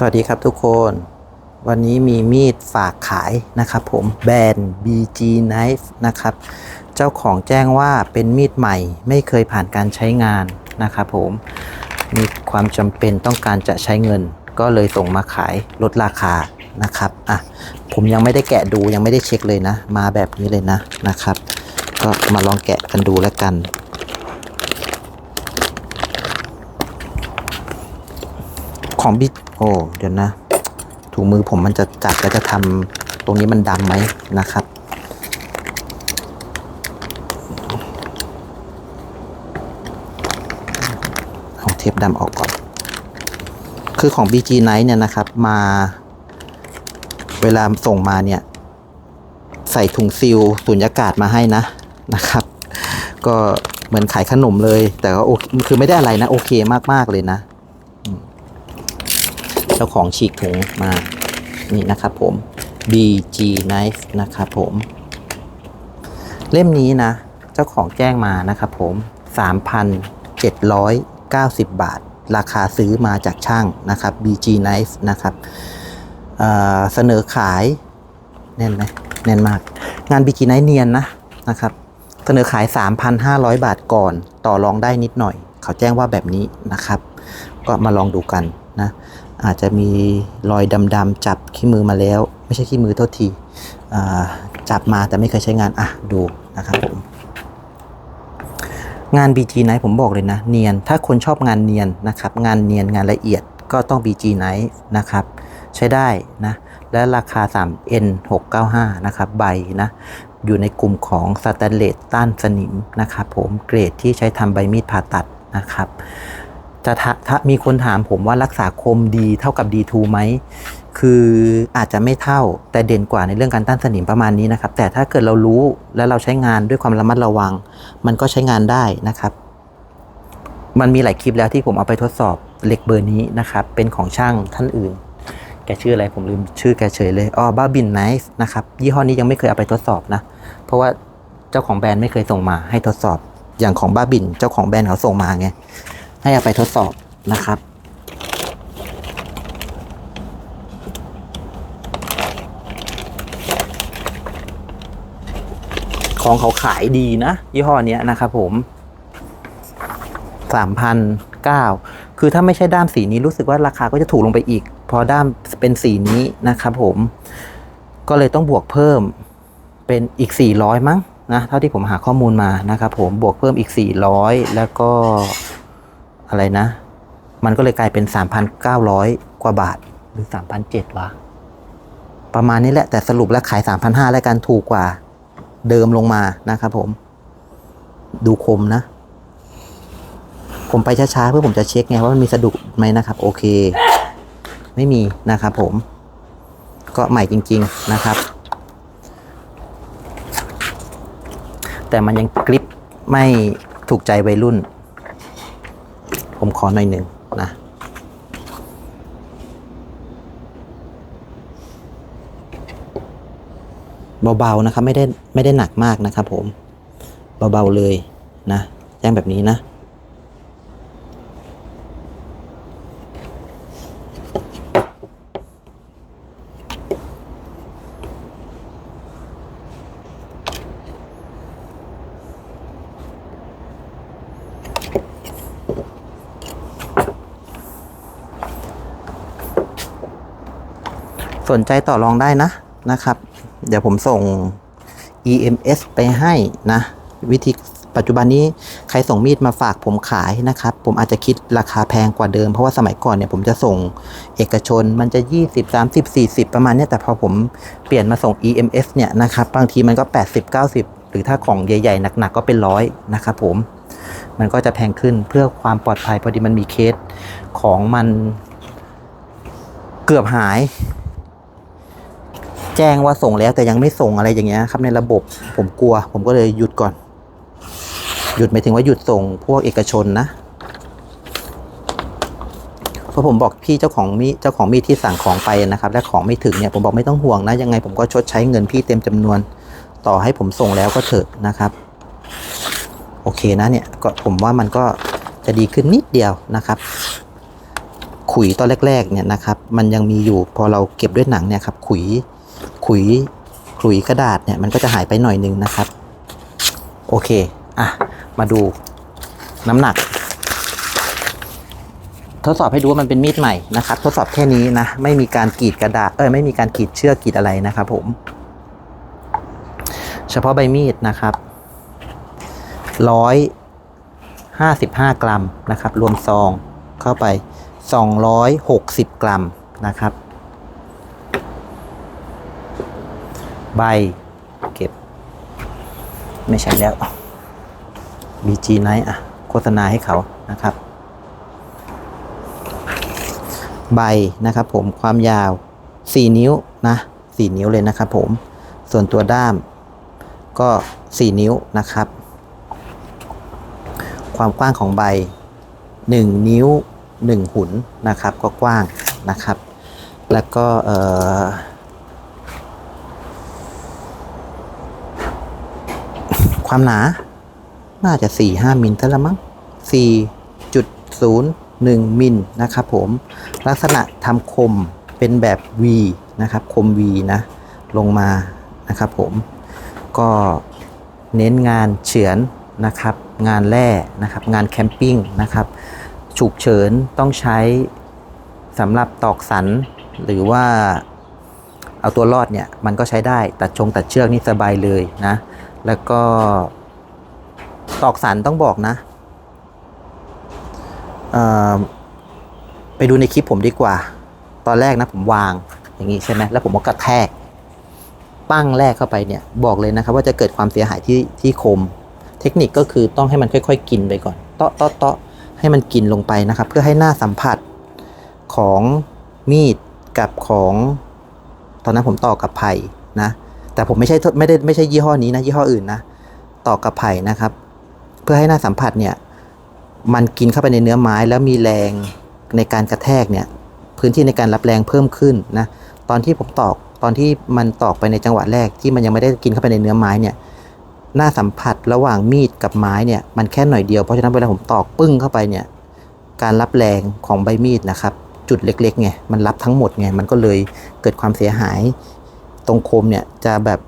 สวัสดีครับทุกคน วันนี้มีมีดฝากขายนะครับผมแบรนด์ BG Knife นะครับ เจ้าของแจ้งว่าเป็นมีดใหม่ไม่เคยผ่านการใช้งานนะครับผมมีความจำเป็นต้องการจะใช้เงิน ก็เลยส่งมาขายลดราคานะครับอะผมยังไม่ได้แกะดูยังไม่ได้เช็คเลยนะ มาแบบนี้เลยนะนะครับ ก็มาลองแกะกันดูแล้วกันของ โอ้เดี๋ยวนะ ถุงมือผมมันจะจับแล้วจะทำตรงนี้มันดำไหมนะครับเอาเทปดำออกก่อน คือของ BG Night เนี่ยนะครับมา เวลาส่งมาเนี่ย ใส่ถุงซิลสุญญากาศมาให้นะนะครับ ก็เหมือนขายขนมเลย แต่ก็โอเคคือไม่ได้อะไรนะ โอเคมาก ๆ เลยนะ เจ้าของฉีกถุงมานี่นะครับผม BG Knife นะครับผม เล่มนี้นะ เจ้าของแจ้งมานะครับผม 3,790 บาท ราคาซื้อมาจากช่างนะครับ BG Knife นะครับเเสนอขายแน่นไหมแน่นมาก งาน BG Knife เนียนนะนะครับ เสนอขาย 3,500 บาทก่อน ต่อรองได้นิดหน่อย เขาแจ้งว่าแบบนี้นะครับ ก็มาลองดูกันนะ อาจจะมีรอยดำๆจับขี้มือมาแล้ว ไม่ใช่ขี้มือโทษทีจับมาแต่ไม่เคยใช้งานอะดูนะครับผมงาน BG Night ผมบอกเลยนะ เนียน ถ้าคนชอบงานเนียนนะครับ งานเนียนงานละเอียดก็ต้อง BG Night นะครับ ใช้ได้นะ และราคา 3N 695 นะครับใบนะ อยู่ในกลุ่มของสแตนเลสต้านสนิมนะครับผมเกรดที่ใช้ทำใบมีดผ่าตัดนะครับ จะถ้าถ้ามีคนถามผมว่ารักษาคมดีเท่ากับ D2 ไหม คืออาจจะไม่เท่าแต่เด่นกว่าในเรื่องการต้านสนิมประมาณนี้นะครับ แต่ถ้าเกิดเรารู้และเราใช้งานด้วยความระมัดระวัง มันก็ใช้งานได้นะครับ มันมีหลายคลิปแล้วที่ผมเอาไปทดสอบเหล็กเบอร์นี้นะครับ เป็นของช่างท่านอื่น แกชื่ออะไรผมลืมชื่อแกเฉยเลยอ๋อบ้าบินไนฟ์นะครับยี่ห้อนี้ยังไม่เคยเอาไปทดสอบนะ เพราะว่าเจ้าของแบรนด์ไม่เคยส่งมาให้ทดสอบอย่างของบ้าบินเจ้าของแบรนด์เขาส่งมาไง ให้เอาไปทดสอบนะครับ ของเขาขายดีนะ ยี่ห้อนี้นะครับผมสามพันเก้าคือถ้าไม่ใช่ด้ามสีนี้รู้สึกว่าราคาก็จะถูกลงไปอีก พอด้ามเป็นสีนี้นะครับผม ก็เลยต้องบวกเพิ่มเป็นอีก 400 มั้งนะ เท่าที่ผมหาข้อมูลมานะครับผมบวกเพิ่มอีก 400 แล้วก็ อะไรนะ มันก็เลยกลายเป็น 3,900 กว่าบาทหรือ 3,700วะประมาณนี้แหละแต่สรุปแล้วขาย 3,500แล้วกันถูกกว่าเดิมลงมานะครับผม ดูคมนะ ผมไปช้าๆเพื่อผมจะเช็คไงว่ามันมีสะดุดไหมนะครับ โอเค ไม่มีนะครับผม ก็ใหม่จริง ๆนะครับ แต่มันยังกริปไม่ถูกใจวัยรุ่น ผมขอหน่อยหนึ่งนะเบาๆนะครับไม่ได้ไม่ได้หนักมากนะครับผมเบาๆเลยนะแจ้งแบบนี้นะ สนใจต่อรองได้นะนะครับ เดี๋ยวผมส่ง EMS ไปให้นะ วิธีปัจจุบันนี้ใครส่งมีดมาฝากผมขายนะครับ ผมอาจจะคิดราคาแพงกว่าเดิม เพราะว่าสมัยก่อนเนี่ยผมจะส่งเอกชนมันจะ 20 30 40 ประมาณเนี้ยแต่พอผมเปลี่ยนมาส่ง EMS เนี่ยนะครับ บางทีมันก็ 80 90 หรือถ้าของใหญ่ ๆ หนัก ๆ ก็เป็นร้อยนะครับผมมันก็จะแพงขึ้นเพื่อความปลอดภัยพอดีมันมีเคสของมันเกือบหาย แจ้งว่าส่งแล้วแต่ยังไม่ส่งอะไรอย่างเงี้ยครับในระบบผมกลัว ผมก็เลยหยุดก่อน หยุดหมายถึงว่าหยุดส่งพวกเอกชนนะเพราะผมบอกพี่เจ้าของมีเจ้าของมีดที่สั่งของไปนะครับ และของไม่ถึงเนี่ยผมบอกไม่ต้องห่วงนะ ยังไงผมก็ชดใช้เงินพี่เต็มจำนวนต่อให้ผมส่งแล้วก็เถอะนะครับ โอเคนะเนี่ยก็ผมว่ามันก็จะดีขึ้นนิดเดียวนะครับขุยตอนแรกๆเนี่ยนะครับ มันยังมีอยู่พอเราเก็บด้วยหนังเนี่ยครับขุย ขุยขุยกระดาษเนี่ยมันก็จะหายไปหน่อยนึงนะครับ โอเค อะ มาดูน้ำหนัก ทดสอบให้ดูว่ามันเป็นมีดใหม่นะครับ ทดสอบแค่นี้นะ ไม่มีการกรีดกระดาษ เอ้ยไม่มีการกรีดเชือกกรีดอะไรนะครับผม เฉพาะใบมีดนะครับร้อยห้าสิบห้ากรัมนะครับ รวมซองเข้าไปสองร้อยหกสิบกรัมนะครับ ใบ เก็บ ไม่ใช่แล้ว BG Night อะ โฆษณาให้เขานะครับ ใบนะครับผมความยาว 4 นิ้วนะ 4 นิ้วเลยนะครับผม ส่วนตัวด้ามก็ 4 นิ้วนะครับ ความกว้างของใบ 1 นิ้ว 1 หุนนะครับ ก็กว้างนะครับ แล้วก็เอ่อ ความหนา น่าจะ 4 5มิลเท่าละมั้ง4.01มิลนะครับผมลักษณะทำคมเป็นแบบ V นะครับ คม V นะ ลงมานะครับผมก็เน้นงานเฉือนนะครับ งานแร่นะครับ งานแคมปิ้งนะครับฉุกเฉินต้องใช้สำหรับตอกสัน หรือว่าเอาตัวรอดเนี่ย มันก็ใช้ได้ตัดชงตัดเชือกนี่สบายเลยนะ แล้วก็ตอกสันต้องบอกนะ ไปดูในคลิปผมดีกว่า ตอนแรกนะผมวางอย่างนี้ใช่ไหมแล้วผมก็กระแทก ปั้งแรกเข้าไปเนี่ย บอกเลยนะครับ ว่าจะเกิดความเสียหายที่ที่คม เทคนิคก็คือต้องให้มันค่อย ๆ กินไปก่อน เตาะเตาะเตาะให้มันกินลงไปนะครับ เพื่อให้หน้าสัมผัสของมีดกับของ ตอนนั้นผมต่อกับไผ่นะ แต่ผมไม่ใช่ไม่ได้ไม่ใช่ยี่ห้อนี้นะยี่ห้ออื่นนะต่อกับไผ่นะครับ เพื่อให้หน้าสัมผัสเนี่ยมันกินเข้าไปในเนื้อไม้แล้วมีแรงในการกระแทกเนี่ยพื้นที่ในการรับแรงเพิ่มขึ้นนะตอนที่ผมตอกตอนที่มันตอกไปในจังหวะแรกที่มันยังไม่ได้กินเข้าไปในเนื้อไม้เนี่ยหน้าสัมผัสระหว่างมีดกับไม้เนี่ยมันแค่หน่อยเดียวเพราะฉะนั้นเวลาผมตอกปึ้งเข้าไปเนี่ยการรับแรงของใบมีดนะครับ จุดเล็กๆไงมันรับทั้งหมดไงมันก็เลยเกิดความเสียหาย ตรงคมเนี่ยจะแบบ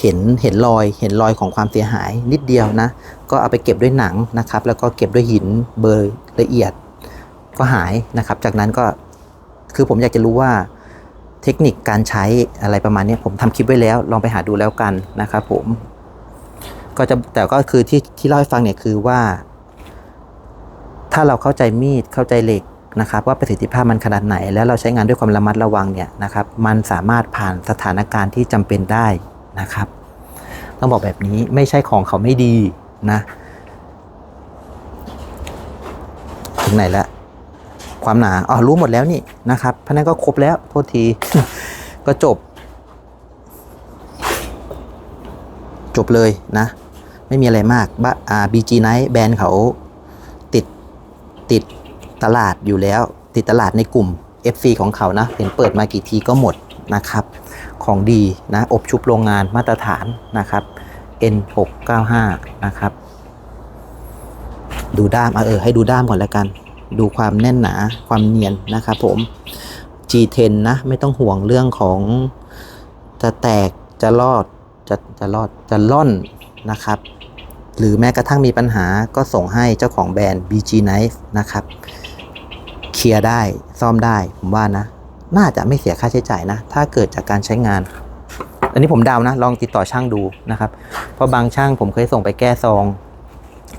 เห็นเห็นรอยเห็นรอยของความเสียหายนิดเดียวนะ ก็เอาไปเก็บด้วยหนังนะครับ แล้วก็เก็บด้วยหินเบอร์ละเอียดก็หายนะครับ จากนั้นก็คือผมอยากจะรู้ว่าเทคนิคการใช้อะไรประมาณนี้ผมทำคลิปไว้แล้ว ลองไปหาดูแล้วกันนะครับผม ก็จะแต่ก็คือที่ที่เล่าให้ฟังเนี่ยคือว่า ถ้าเราเข้าใจมีดเข้าใจเหล็ก นะครับว่าประสิทธิภาพมันขนาดไหน แล้วเราใช้งานด้วยความระมัดระวังเนี่ยนะครับมันสามารถผ่านสถานการณ์ที่จำเป็นได้นะครับ ต้องบอกแบบนี้ไม่ใช่ของเขาไม่ดีนะถึงไหนแล้วความหนาอ๋อรู้หมดแล้วนี่นะครับเพราะนั้นก็ครบแล้วโทษทีก็จบ จบเลยนะ ไม่มีอะไรมากบ้าอ่า BG Night แบรนด์เขาติดติด ตลาดอยู่แล้ว ติดตลาดในกลุ่ม FC ของเขานะเห็นเปิดมากี่ทีก็หมดนะครับ ของดีนะ อบชุบโรงงานมาตรฐานนะครับ N695 นะครับ ดูด้ามเออให้ดูด้ามก่อนแล้วกัน ดูความแน่นหนาความเนียนนะครับผม G10 นะ ไม่ต้องห่วงเรื่องของจะแตกจะรอดจะจะรอดจะล่อนนะครับ หรือแม้กระทั่งมีปัญหาก็ส่งให้เจ้าของแบรนด์ BG Knife นะครับ ลียร์ได้ซ่อมได้ผมว่านะ น่าจะไม่เสียค่าใช้จ่ายนะ ถ้าเกิดจากการใช้งาน อันนี้ผมเดานะ ลองติดต่อช่างดูนะครับ เพราะบางช่างผมเคยส่งไปแก้ซอง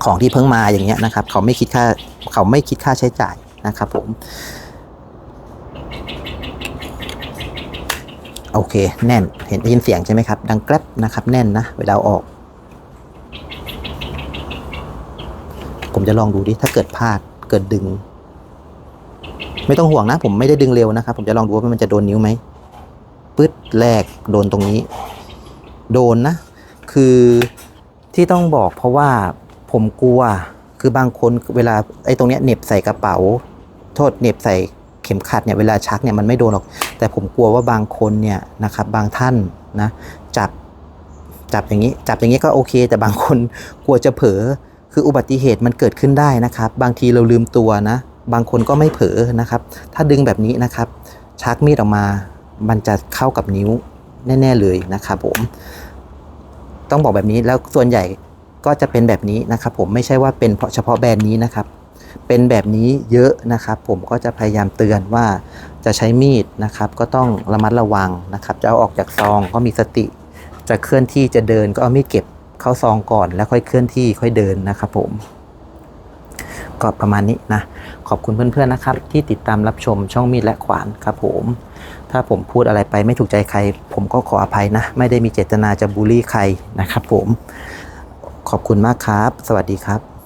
ของที่เพิ่งมาอย่างเงี้ยนะครับ เขาไม่คิดค่าเขาไม่คิดค่าใช้จ่ายนะครับผมโอเค แน่นเห็นได้ยินเสียงใช่ไหมครับ ดังแกรบนะครับ แน่นนะ เวลาออก ผมจะลองดูดิ ถ้าเกิดพลาดเกิดดึง ไม่ต้องห่วงนะ ผมไม่ได้ดึงเร็วนะครับ ผมจะลองดูว่ามันจะโดนนิ้วไหมปึ๊ดแรกโดนตรงนี้ โดนนะ คือที่ต้องบอกเพราะว่าผมกลัวคือบางคนเวลาไอ้ตรงเนี้ยเน็บใส่กระเป๋า โทษเน็บใส่เข็มขัดเนี่ยเวลาชักเนี่ยมันไม่โดนหรอก แต่ผมกลัวว่าบางคนเนี่ยนะครับบางท่านนะจับจับอย่างนี้ จับอย่างนี้ก็โอเค แต่บางคนกลัวจะเผลอคืออุบัติเหตุมันเกิดขึ้นได้นะครับ บางทีเราลืมตัวนะ บางคนก็ไม่เผลอนะครับ ถ้าดึงแบบนี้นะครับชักมีดออกมา มันจะเข้ากับนิ้วแน่ ๆ เลยนะครับผม ต้องบอกแบบนี้แล้วส่วนใหญ่ก็จะเป็นแบบนี้นะครับ ผมไม่ใช่ว่าเป็นเพราะเฉพาะแบรนด์นี้นะครับ เป็นแบบนี้เยอะนะครับ ผมก็จะพยายามเตือนว่าจะใช้มีดนะครับ ก็ต้องระมัดระวังนะครับ จะเอาออกจากซองก็มีสติ จะเคลื่อนที่จะเดินก็เอามีดเก็บเข้าซองก่อน แล้วค่อยเคลื่อนที่ค่อยเดินนะครับ ผม ก็ประมาณนี้นะ ขอบคุณเพื่อนๆนะครับ ที่ติดตามรับชมช่องมีดและขวานครับผม ถ้าผมพูดอะไรไปไม่ถูกใจใคร ผมก็ขออภัยนะ ไม่ได้มีเจตนาจะบูลลี่ใครนะครับผม ขอบคุณมากครับ สวัสดีครับ